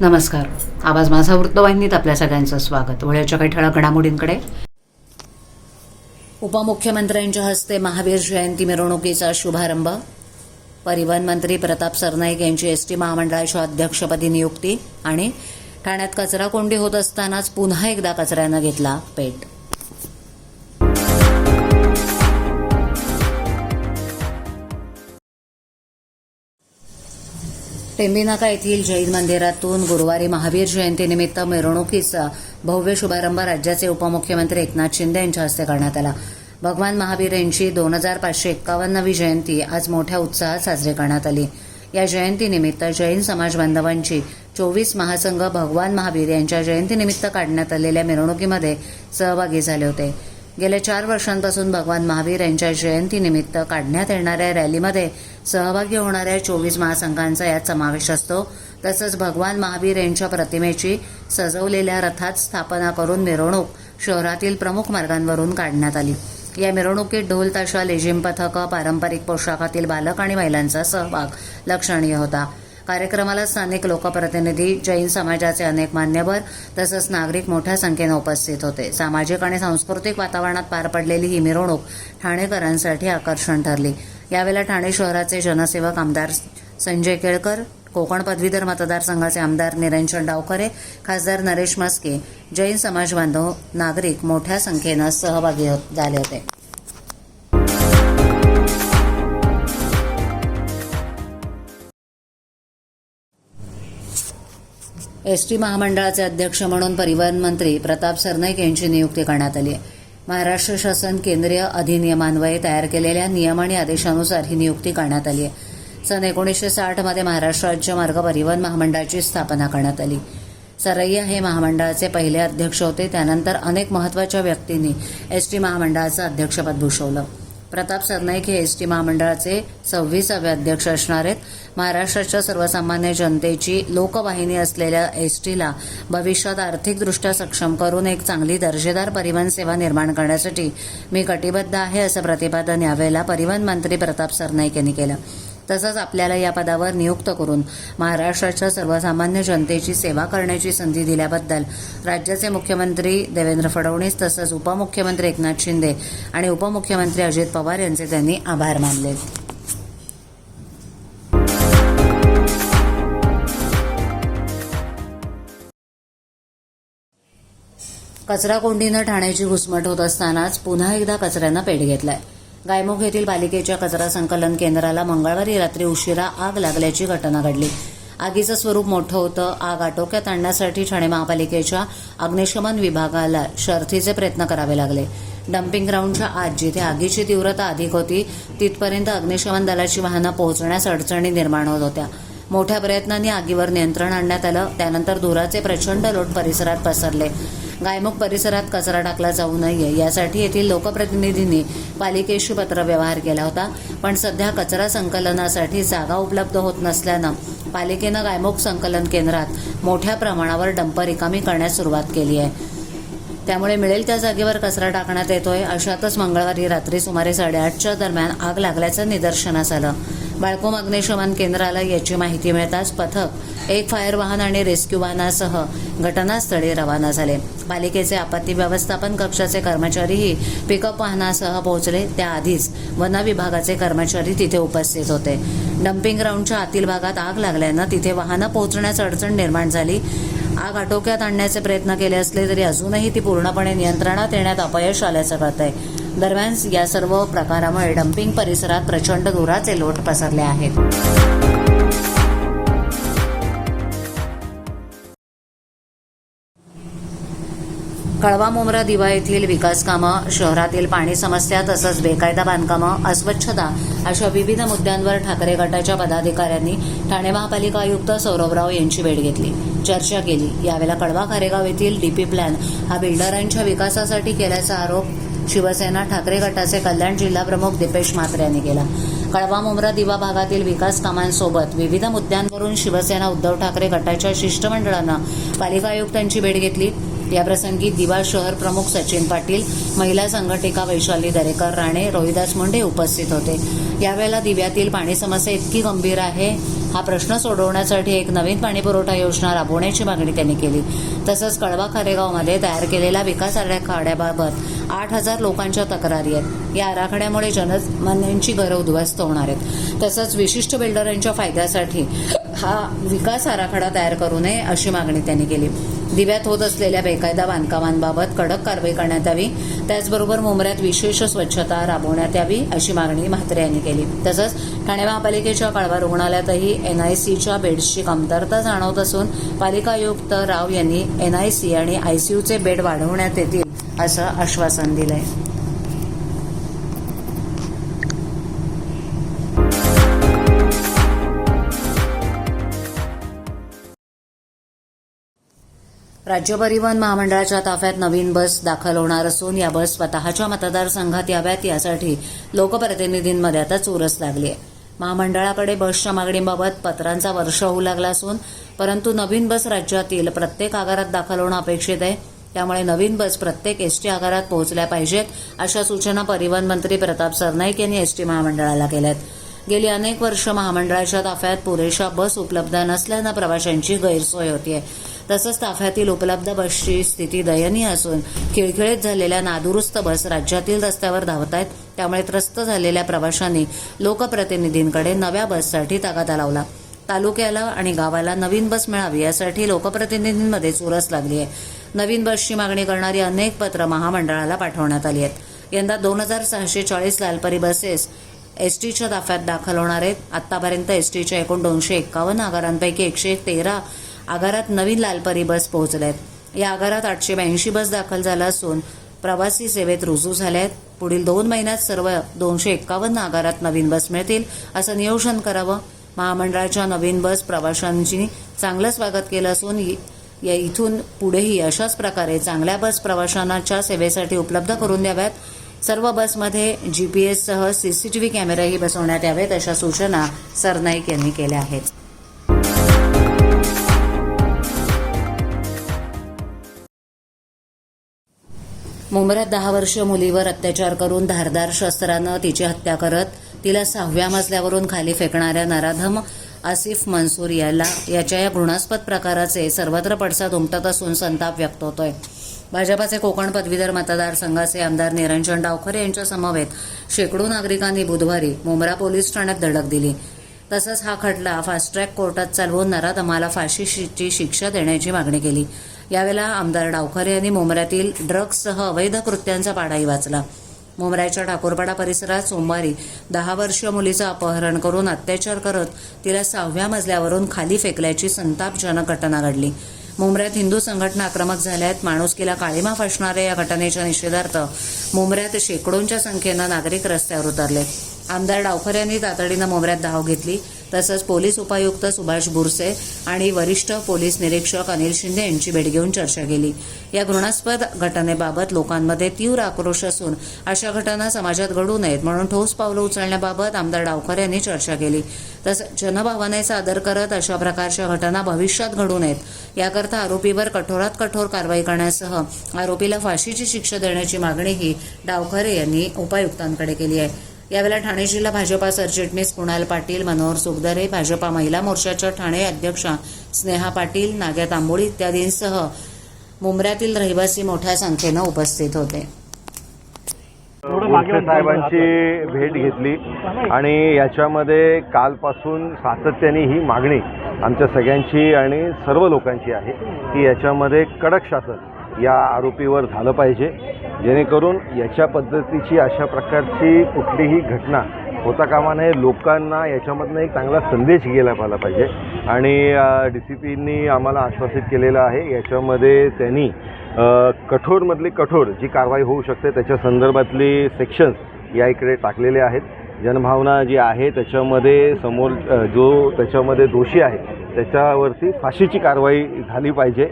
नमस्कार. आवाज माझा वृत्तवाहिनीत आपल्या सगळ्यांचं स्वागत. वेळेच्या काही ठळक घडामोडींकडे. उपमुख्यमंत्र्यांच्या हस्ते महावीर जयंती मिरवणुकीचा शुभारंभ. परिवहन मंत्री प्रताप सरनाईक यांची एसटी महामंडळाच्या अध्यक्षपदी नियुक्ती आणि ठाण्यात कचरा कोंडी होत असतानाच पुन्हा एकदा कचऱ्यानं घेतला पेट. टेंबीनाका येथील जैन मंदिरातून गुरुवारी महावीर जयंतीनिमित्त मिरवणुकीचा भव्य शुभारंभ राज्याचे उपमुख्यमंत्री एकनाथ शिंदे यांच्या हस्ते करण्यात आला. भगवान महावीर यांची दोन हजार पाचशे एक्कावन्नवी जयंती आज मोठ्या उत्साहात साजरी करण्यात आली. या जयंतीनिमित्त जैन समाज बांधवांची चोवीस महासंघ भगवान महावीर यांच्या जयंतीनिमित्त काढण्यात आलेल्या मिरवणुकीमध्ये सहभागी झाले होते. गेल्या चार वर्षांपासून भगवान महावीर यांच्या जयंतीनिमित्त काढण्यात येणाऱ्या रॅलीमध्ये सहभागी होणाऱ्या चोवीस महासंघांचा यात समावेश असतो. तसंच भगवान महावीर यांच्या प्रतिमेची सजवलेल्या रथात स्थापना करून मिरवणूक शहरातील प्रमुख मार्गांवरून काढण्यात आली. या मिरवणुकीत ढोल ताशा लेझिम पथकं पारंपरिक पोशाखातील बालक आणि महिलांचा सहभाग लक्षणीय होता. कार्यक्रमाला स्थानिक लोकप्रतिनिधी जैन समाजाचे अनेक मान्यवर तसंच नागरिक मोठ्या संख्येनं उपस्थित होते. सामाजिक आणि सांस्कृतिक वातावरणात पार पडलेली ही मिरवणूक ठाणेकरांसाठी आकर्षण ठरली. यावेळेला ठाणे शहराचे जनसेवक आमदार संजय केळकर कोकण पदवीधर मतदारसंघाचे आमदार निरंजन डावखरे खासदार नरेश मस्के जैन समाज बांधव नागरिक मोठ्या संख्येनं सहभागी हो-, झाले होते. एसटी महामंडळाचे अध्यक्ष म्हणून परिवहन मंत्री प्रताप सरनाईक यांची नियुक्ती करण्यात आली आहे. महाराष्ट्र शासन केंद्रीय अधिनियमान्वये तयार केलेल्या नियम आणि आदेशानुसार ही नियुक्ती करण्यात आली आहे. सन एकोणीसशे साठमध्ये महाराष्ट्र राज्य मार्ग परिवहन महामंडळाची स्थापना करण्यात आली. सरय्या हे महामंडळाचे पहिले अध्यक्ष होते. त्यानंतर अनेक महत्त्वाच्या व्यक्तींनी एसटी महामंडळाचं अध्यक्षपद भूषवलं. प्रताप सरनाईक हे एस टी महामंडळाचे सव्वीसावे अध्यक्ष असणार आहेत. महाराष्ट्राच्या सर्वसामान्य जनतेची लोकवाहिनी असलेल्या एस टीला भविष्यात आर्थिकदृष्ट्या सक्षम करून एक चांगली दर्जेदार परिवहन सेवा निर्माण करण्यासाठी मी कटिबद्ध आहे असं प्रतिपादन यावेळेला परिवहन मंत्री प्रताप सरनाईक यांनी केलं. तसंच आपल्याला या पदावर नियुक्त करून महाराष्ट्राच्या सर्वसामान्य जनतेची सेवा करण्याची संधी दिल्याबद्दल राज्याचे मुख्यमंत्री देवेंद्र फडणवीस तसंच उपमुख्यमंत्री एकनाथ शिंदे आणि उपमुख्यमंत्री अजित पवार यांचे त्यांनी आभार मानले. कचरा कोंडीनं ठाण्याची घुसमट होत असतानाच पुन्हा एकदा कचऱ्यानं पेट घेतलाय. गायमुख येथील पालिकेच्या कचरा संकलन केंद्राला मंगळवारी रात्री उशिरा आग लागल्याची घटना घडली. आगीचं स्वरूप मोठं होतं. आग आटोक्यात आणण्यासाठी ठाणे महापालिकेच्या अग्निशमन विभागाला शर्थीचे प्रयत्न करावे लागले. डम्पिंग ग्राउंडच्या आत जिथे आगीची तीव्रता अधिक होती तिथपर्यंत अग्निशमन दलाची वाहनं पोहोचण्यास अडचणी निर्माण होत होत्या. मोठ्या प्रयत्नांनी आगीवर नियंत्रण आणण्यात आलं. त्यानंतर धुराचे प्रचंड लोट परिसरात पसरले. गायमुख परिसरात कचरा टाकला जाऊ नये. यासाठी येथील लोकप्रतिनिधींनी पालिकेशी पत्र व्यवहार केला होता. पण सध्या कचरा संकलनासाठी जागा उपलब्ध होत नसल्यानं पालिकेनं गायमुख संकलन केंद्रात मोठ्या प्रमाणावर डंपर रिकामी करण्यास सुरुवात केली आहे. त्यामुळे मिळेल त्या जागेवर कचरा टाकण्यात येतोय. अशातच मंगळवारी रात्री सुमारे साडेआठच्या दरम्यान आग लागल्याचं निदर्शनास आलं. बाळकोम अग्निशमन केंद्राला याची माहिती मिळताच पथक एक फायर वाहन आणि रेस्क्यू वाहनासह घटनास्थळी रवाना झाले. पालिकेचे आपत्ती व्यवस्थापन कक्षाचे कर्मचारीही पिकअप वाहनासह पोहोचले. त्याआधीच वन विभागाचे कर्मचारी तिथे उपस्थित होते. डम्पिंग ग्राउंडच्या आतील भागात आग लागल्यानं तिथे वाहनं पोहोचण्यास अडचण निर्माण झाली. आग आटोक्यात आणण्याचे प्रयत्न केले असले तरी अजूनही ती पूर्णपणे नियंत्रणात येण्यात अपयश आल्याचं कळतंय. दरम्यान या सर्व प्रकारामुळे डम्पिंग परिसरात प्रचंड धुराचे लोट पसरले आहेत. कळवा मुंब्रा दिवा येथील विकास कामं शहरातील पाणी समस्या तसंच बेकायदा बांधकामं अस्वच्छता अशा विविध मुद्द्यांवर ठाकरे गटाच्या पदाधिकाऱ्यांनी ठाणे महापालिका आयुक्त सौरभराव यांची भेट घेतली. चर्चा केली. यावेळेला कळवा खारेगाव येथील डीपी प्लॅन हा बिल्डरांच्या विकासासाठी केल्याचा आरोप शिवसेना ठाकरे गटाचे कल्याण जिल्हा प्रमुख दीपेश म्हात्रे यांनी केला. कळवा मुंब्रा दिवा भागातील विकास कामांसोबत विविध मुद्द्यांवरून शिवसेना उद्धव ठाकरे गटाच्या शिष्टमंडळानं पालिका आयुक्तांची भेट घेतली. याप्रसंगी दिवा शहर प्रमुख सचिन पाटील महिला संघटिका वैशाली दरेकर राणे रोहिदास मुंडे उपस्थित होते. यावेळेला दिव्यातील पाणी समस्या इतकी गंभीर आहे हा प्रश्न सोडवण्यासाठी एक नवीन पाणीपुरवठा योजना राबवण्याची मागणी त्यांनी केली. तसंच कळवा खारेगावमध्ये तयार केलेल्या विकास आराखड्याबाबत आठ हजार लोकांच्या तक्रारी आहेत. या आराखड्यामुळे जनसामान्यांची घरं उद्ध्वस्त होणार आहेत. तसंच विशिष्ट बिल्डरांच्या फायद्यासाठी हा विकास आराखडा तयार करू नये अशी मागणी त्यांनी केली. दिव्यात होत असलेल्या बेकायदा बांधकामांबाबत कडक कारवाई करण्यात यावी त्याचबरोबर मुंबऱ्यात विशेष स्वच्छता राबवण्यात यावी अशी मागणी म्हात्रे यांनी केली. तसंच ठाणे महापालिकेच्या कळवा रुग्णालयातही एनआयसीच्या बेड्सची कमतरता जाणवत असून पालिका आयुक्त राव यांनी एनआयसी आणि आयसीयूचे बेड वाढवण्यात येतील असं आश्वासन दिलंय. राज्य परिवहन महामंडळाच्या ताफ्यात नवीन बस दाखल होणार असून या बस स्वतःच्या मतदारसंघात याव्यात. यासाठी लोकप्रतिनिधींमध्ये आता चोरस लागली आहे महामंडळाकडे बसच्या मागणीबाबत पत्रांचा वर्ष होऊ लागला असून परंतु नवीन बस राज्यातील प्रत्येक आगारात दाखल होणं अपेक्षित आहे. त्यामुळे नवीन बस प्रत्येक एसटी आगारात पोहोचल्या पाहिजेत अशा सूचना परिवहन मंत्री प्रताप सरनाईक यांनी एसटी महामंडळाला केल्या आहेत गेली अनेक वर्ष महामंडळाच्या ताफ्यात पुरेशा बस उपलब्ध नसल्यानं प्रवाशांची गैरसोय होतीये. तसंच ताफ्यातील उपलब्ध बसची स्थिती दयनीय असून खिळखिळीत झालेल्या नादुरुस्त बस राज्यातील रस्त्यावर धावत आहेत त्यामुळे त्रस्त झालेल्या प्रवाशांनी लोकप्रतिनिधींकडे नव्या बससाठी तगादा लावला. तालुक्याला आणि गावाला नवीन बस मिळावी यासाठी लोकप्रतिनिधींमध्ये चुरस लागली आहे. नवीन बसची मागणी करणारी अनेक पत्र महामंडळाला पाठवण्यात आली आहेत. यंदा दोन हजार सहाशे चाळीस लालपरी बसेस एसटीच्या ताफ्यात दाखल होणार आहेत. आतापर्यंत एसटीच्या एकूण दोनशे एक्कावन्न आगारांपैकी एकशे तेरा आगारात नवीन लालपरी बस पोहोचल्या आहेत या आगारात आठशे ब्याऐंशी बस दाखल झाला असून प्रवासी सेवेत रुजू झाल्या आहेत पुढील दोन महिन्यात सर्व दोनशे एक्कावन्न आगारात नवीन बस मिळतील असं नियोजन करावं. महामंडळाच्या नवीन बस प्रवाशांची चांगलं स्वागत केलं असून इ- या इथून पुढेही अशाच प्रकारे चांगल्या बस प्रवाशांच्या सेवेसाठी उपलब्ध करून द्याव्यात. सर्व बसमध्ये जी पी एससह सी सी टी व्ही कॅमेराही बसवण्यात यावेत अशा सूचना सरनाईक यांनी केल्या आहेत. मुंबईत दहा वर्ष मुलीवर अत्याचार करून धारदार शस्त्रानं तिची हत्या करत तिला सहाव्या मजल्यावरून खाली फेकणाऱ्या नराधम आसिफ मनसूर याला याच्या या घृणास्पद प्रकाराचे सर्वत्र पडसाद उमटत असून संताप व्यक्त होतोय. भाजपाचे कोकण पदवीधर मतदारसंघाचे आमदार निरंजन डावखरे यांच्या समवेत शेकडो नागरिकांनी बुधवारी मुंब्रा पोलीस ठाण्यात धडक दिली. तसंच हा खटला फास्ट ट्रॅक कोर्टात चालवून नराधमाला फाशीची शिक्षा देण्याची मागणी केली. यावेळेला आमदार डावखरे यांनी मुंबऱ्यातील ड्रग्जसह अवैध कृत्यांचा पाडाही वाचला. मुंबऱ्याच्या ठाकूरपाडा परिसरात सोमवारी दहा वर्षीय मुलीचं अपहरण करून अत्याचार करत तिला सहाव्या मजल्यावरून खाली फेकल्याची संतापजनक घटना घडली. मुंबऱ्यात हिंदू संघटना आक्रमक झाल्या आहेत माणुसकीला काळीमा फासणाऱ्या या घटनेच्या निषेधार्थ मुंबऱ्यात शेकडोंच्या संख्येनं नागरिक रस्त्यावर उतरले. आमदार डावखर यांनी तातडीनं मोबऱ्यात धाव घेतली. तसंच पोलीस उपायुक्त सुभाष बुरसे आणि वरिष्ठ पोलीस निरीक्षक अनिल शिंदे यांची भेट घेऊन चर्चा केली. या घृणास्पद घटनेबाबत लोकांमध्ये तीव्र आक्रोश असून अशा घटना समाजात घडू नयेत म्हणून ठोस पावलं उचलण्याबाबत आमदार डावखर यांनी चर्चा केली. तसंच जनभावनेचा आदर करत अशा प्रकारच्या घटना भविष्यात घडू नयेत याकरता आरोपीवर कठोरात कठोर कारवाई करण्यासह आरोपीला फाशीची शिक्षा देण्याची मागणीही डावखरे यांनी उपायुक्तांकडे केली आहे. यावेळेला ठाणे जिल्हा भाजपा सरचिटणीस कुणाल पाटील मनोहर सुगदरे भाजपा महिला मोर्चाच्या ठाणे अध्यक्षा स्नेहा पाटील नाग्या तांबोळी इत्यादींसह मुंबऱ्यातील रहिवासी मोठ्या संख्येनं उपस्थित होते. साहेबांची भेट घेतली आणि याच्यामध्ये कालपासून सातत्याने ही मागणी आमच्या सगळ्यांची आणि सर्व लोकांची आहे की याच्यामध्ये कडक शासन या आरोपीवर झालं पाहिजे. जेणेकरून याच्या पद्धतीची अशा प्रकारची कुठलीही घटना होता कामा नये. लोकांना याच्यामधनं एक चांगला संदेश गेला पाहिला पाहिजे. आणि डी सी पींनी आम्हाला आश्वासित केलेलं आहे. याच्यामध्ये त्यांनी कठोरमधली कठोर जी कारवाई होऊ शकते त्याच्या संदर्भातली सेक्शन्स या इकडे टाकलेले आहेत. जनभावना जी आहे त्याच्यामध्ये समोर जो त्याच्यामध्ये दोषी आहे त्याच्यावरती फाशीची कारवाई झाली पाहिजे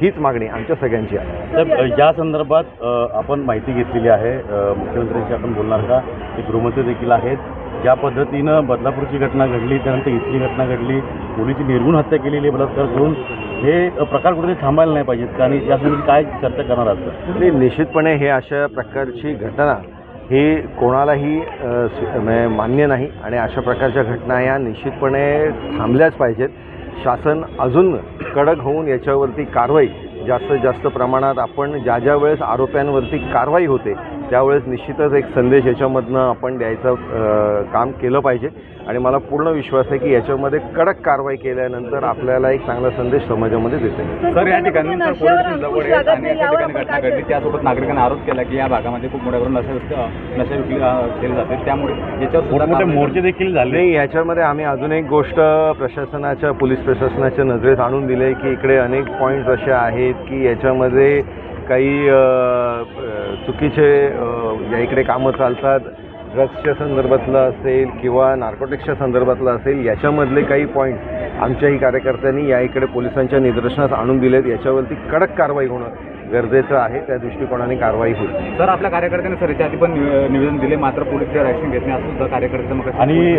हीच मागणी आमच्या सगळ्यांची आहे. तर या संदर्भात आपण माहिती घेतलेली आहे. मुख्यमंत्र्यांशी आपण बोलणार का? ते गृहमंत्री देखील आहेत. ज्या पद्धतीनं बदलापूरची घटना घडली त्यानंतर इथली घटना घडली मुलीची निर्गुण हत्या केलेली आहे बलात्कार करून हे प्रकार कुठेतरी थांबायला नाही पाहिजेत आणि या संदर्भात काय चर्चा करणार आहात आणि निश्चितपणे हे अशा प्रकारची घटना हे कोणालाही मान्य नाही. आणि अशा प्रकारच्या घटना या निश्चितपणे थांबल्याच पाहिजेत. शासन अजून कडक होऊन याच्यावरती कारवाई जास्तीत जास्त प्रमाणात आपण ज्या ज्या वेळेस आरोप्यांवरती कारवाई होते त्यावेळेस निश्चितच एक संदेश याच्यामधनं आपण द्यायचं काम केलं पाहिजे. आणि मला पूर्ण विश्वास आहे की याच्यामध्ये कडक कारवाई केल्यानंतर आपल्याला एक चांगला संदेश समाजामध्ये देता सर या ठिकाणी घटना घडली त्यासोबत नागरिकांनी आरोप केला की या भागामध्ये खूप मोठ्या प्रमाणात नशा नशा विकली केली जाते. त्यामुळे याच्यावर मोर्चे देखील झाले. नाही याच्यामध्ये आम्ही अजून एक गोष्ट प्रशासनाच्या पोलीस प्रशासनाच्या नजरेत आणून दिली की इकडे अनेक पॉईंट्स असे आहेत की याच्यामध्ये काही चुकीचे या इकडे कामं चालतात ड्रग्सच्या संदर्भातलं असेल किंवा नार्कोटिक्सच्या संदर्भातलं असेल याच्यामधले काही पॉईंट्स आमच्याही कार्यकर्त्यांनी या इकडे पोलिसांच्या निदर्शनास आणून दिलेत. याच्यावरती कडक कारवाई होणं गरजेचं आहे. त्या दृष्टिकोनाने कारवाई होईल. सर आपल्या कार्यकर्त्यांनी सर याच्या आधी पण निवे- निवेदन दिले. मात्र पोलीस ऍक्शन घेत नाही. असं सुद्धा कार्यकर्त्यांचं मग आणि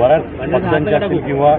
बऱ्याच पक्षांचे असतील किंवा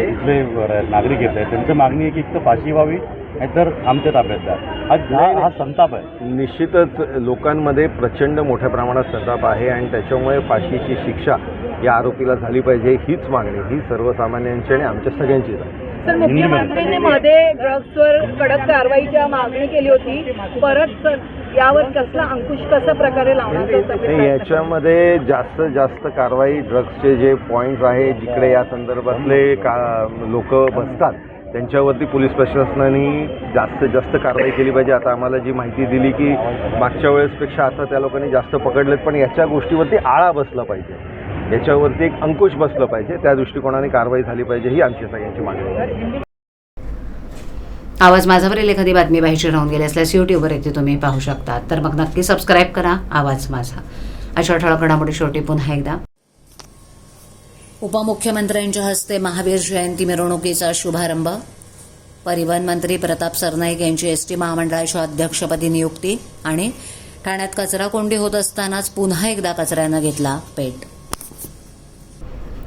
इथले नागरिक येत आहेत. त्यांची मागणी आहे की एक तर फाशी व्हावी. नाहीतर आमच्या ताब्यात द्या. हा हा- हा संताप आहे. निश्चितच लोकांमध्ये प्रचंड मोठ्या प्रमाणात संताप आहे आणि त्याच्यामुळे फाशीची शिक्षा या आरोपीला झाली पाहिजे हीच मागणी ही सर्वसामान्यांची आणि आमच्या सगळ्यांचीच आहे. सर मुख्यमंत्र्यांनी मध्ये ड्रग्सवर कडक कारवाईची मागणी केली होती. परत सर यावर कसला अंकुश कशा प्रकारे सगळे याच्यामध्ये जास्त जास्त कारवाई ड्रग्सचे जे पॉईंट्स आहे जिकडे या संदर्भातले का लोक बसतात त्यांच्यावरती पोलीस प्रशासनाने जास्तीत जास्त कारवाई केली पाहिजे. आता आम्हाला जी माहिती दिली की मागच्या वेळेसपेक्षा आता त्या लोकांनी जास्त पकडलेत पण याच्या गोष्टीवरती आळा बसला पाहिजे. याच्यावरती एक अंकुश बसला पाहिजे. त्या दृष्टिकोनाने कारवाई झाली पाहिजे ही आमची सगळ्यांची मागणी आहे. आवाज माझावरील एखादी बातमी पाहिजे राहून गेली असल्यास यूट्यूबवर येथे तुम्ही पाहू शकता. तर मग नक्की सबस्क्राईब करा. आवाज माझा. अशा ठळक घडामोडी शेवटी पुन्हा एकदा. उपमुख्यमंत्र्यांच्या हस्ते महावीर जयंती मिरवणुकीचा शुभारंभ. परिवहन मंत्री प्रताप सरनाईक यांची एस टी महामंडळाच्या अध्यक्षपदी नियुक्ती आणि ठाण्यात कचरा कोंडी होत असतानाच पुन्हा एकदा कचऱ्यानं घेतला पेट.